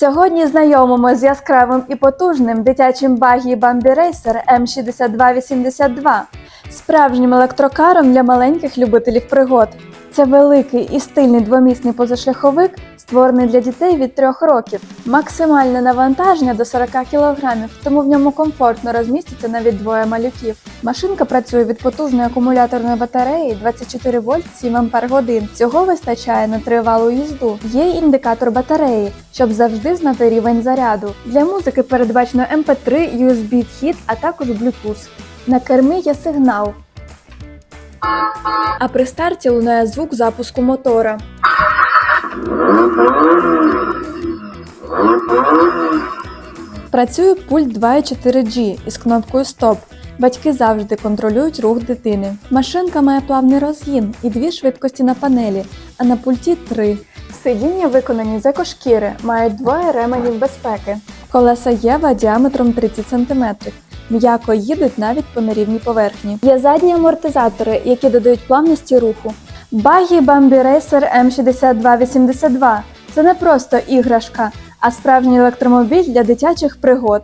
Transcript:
Сьогодні знайомимо з яскравим і потужним дитячим багі Бамбі Рейсер М6282, справжнім електрокаром для маленьких любителів пригод. Це великий і стильний двомісний позашляховик, створений для дітей від 3 років. Максимальне навантаження до 40 кг, тому в ньому комфортно розміститься навіть двоє малюків. Машинка працює від потужної акумуляторної батареї 24 вольт 7 ампер годин. Цього вистачає на тривалу їзду. Є індикатор батареї, щоб завжди знати рівень заряду. Для музики передбачено MP3, USB вхід, а також Bluetooth. На кермі є сигнал. А при старті лунає звук запуску мотора. Працює пульт 2.4G із кнопкою Стоп. Батьки завжди контролюють рух дитини. Машинка має плавний розгін і дві швидкості на панелі, а на пульті три. Сидіння виконані з екошкіри, мають двоє ременів безпеки. Колеса Єва діаметром 30 см. М'яко їдуть навіть по нерівній поверхні. Є задні амортизатори, які додають плавності руху. Багі Bambi Racer M6282 це не просто іграшка, а справжній електромобіль для дитячих пригод.